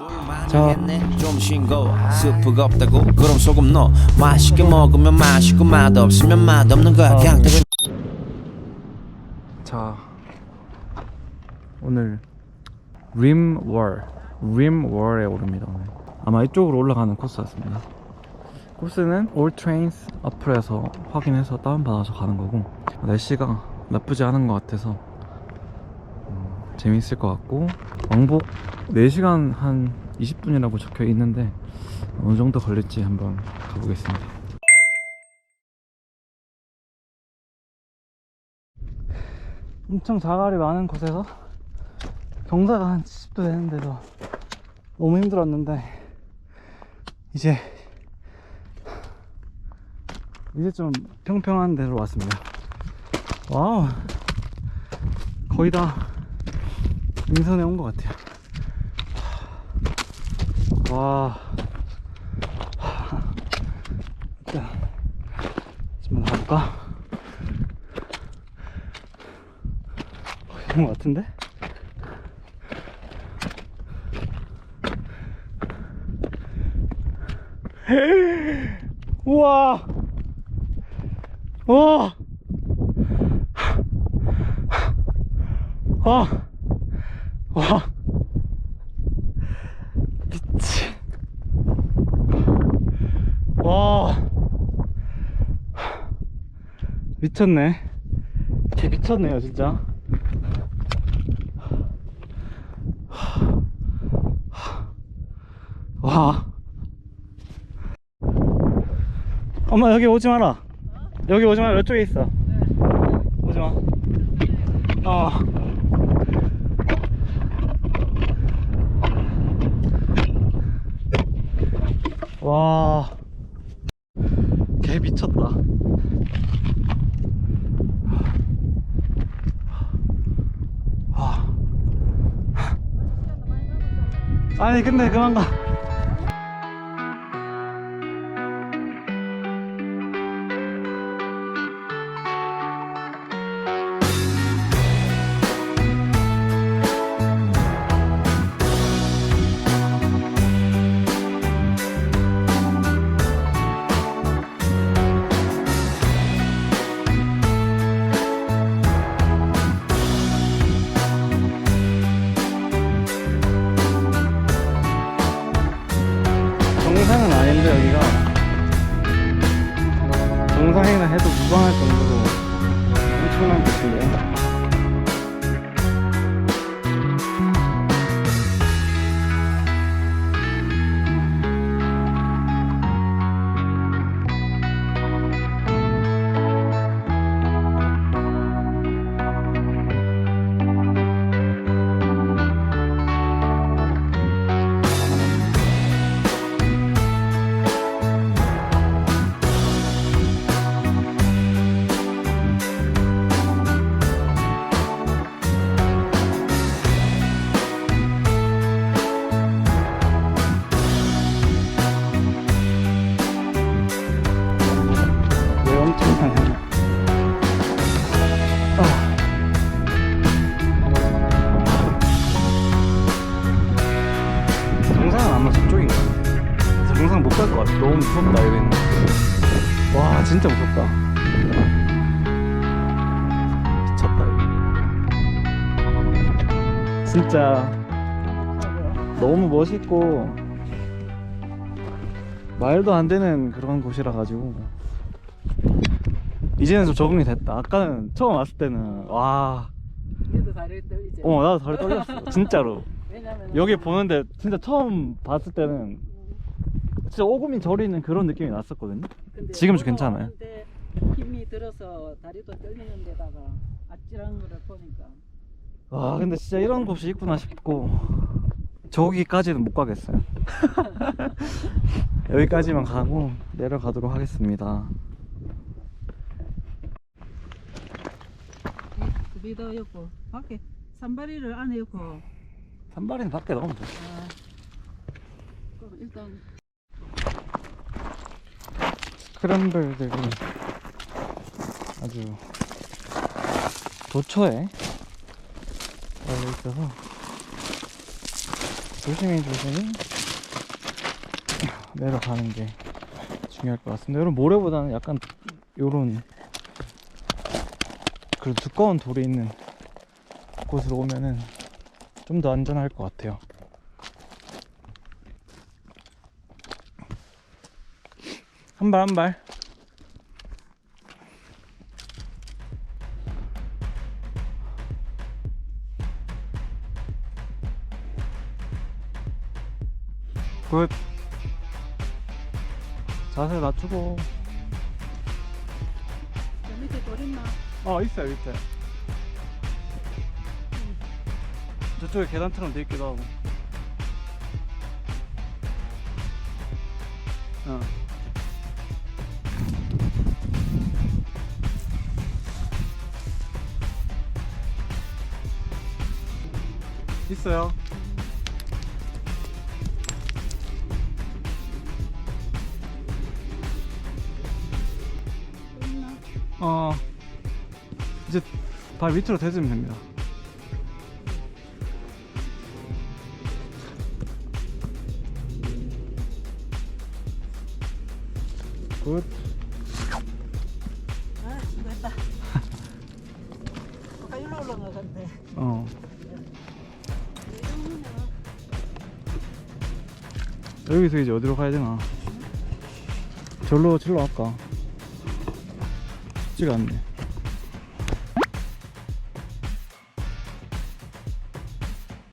없다고 스프가 없다고 그럼 소금 넣어 맛있게 먹으면 맛있고 맛없으면 맛없는 거야. 그냥 대충 자 오늘 림월 림월에 오릅니다 오늘. 아마 이쪽으로 올라가는 코스였습니다. 코스는 All Trains 어플에서 확인해서 다운받아서 가는 거고 날씨가 나쁘지 않은 것 같아서 음, 재밌을 것 같고 왕복 4시간 한 20분이라고 적혀 있는데 어느 정도 걸릴지 한번 가보겠습니다. 엄청 자갈이 많은 곳에서 경사가 한 70도 되는데도 너무 힘들었는데 이제 이제 좀 평평한 데로 왔습니다. 와우 거의 다 인선에 온 것 같아요 와 일단 좀만 가볼까? 있는 것 같은데? 우와! 와! 와! 와! 미친. 와! 미쳤네. 개 미쳤네요, 진짜. 와. 엄마 여기 오지 마라. 여기 오지 마라. 이쪽에 있어. 오지 마. 어. 와. 개 미쳤다. 와. 아니 근데 그만 가. 왜 엄청나냐 아. 정상은 아마 저쪽인 것 같아 그래서 정상 못 갈 것 같아. 너무 무섭다 여기는. 와 진짜 무섭다. 미쳤다 여기. 진짜 너무 멋있고 말도 안 되는 그런 곳이라 가지고 이제는 좀 적응이 됐다. 아까는 처음 왔을 때는 와, 얘도 다리 떨리지. 어 나도 다리 떨렸어. 진짜로. 왜냐면 여기 보는데 진짜 처음 봤을 때는 진짜 오금이 저리는 그런 느낌이 났었거든요. 근데 지금 좀 올라왔는데 괜찮아요. 힘이 들어서 다리도 떨리는 데다가 아찔한 거를 보니까 와 근데 진짜 이런 곳이 있구나 싶고 저기까지는 못 가겠어요. 여기까지만 가고 내려가도록 하겠습니다. 비도 없고 밖에 산바리를 안에 있고 산발이는 밖에 너무 좋아. 아, 그럼 일단 스크램블들이 아주 도처에 달려 있어서 조심히 조심히 내려가는 게 중요할 것 같습니다. 여러분 모래보다는 약간 요런 그리고 두꺼운 돌이 있는 곳으로 오면은 좀 더 안전할 것 같아요. 한 발 한 발. 굿. 자세 낮추고. 저 밑에 돌 있나? 어 있어요 밑에. 저쪽에 계단처럼 돼 있기도 하고. 어. 있어요. 어 이제 발 밑으로 대주면 됩니다. 굿. 아, 됐다. 아까 일로 올라가는데. 어. 여기서 이제 어디로 가야 되나? 절로 절로 갈까? 쉽지가 않네.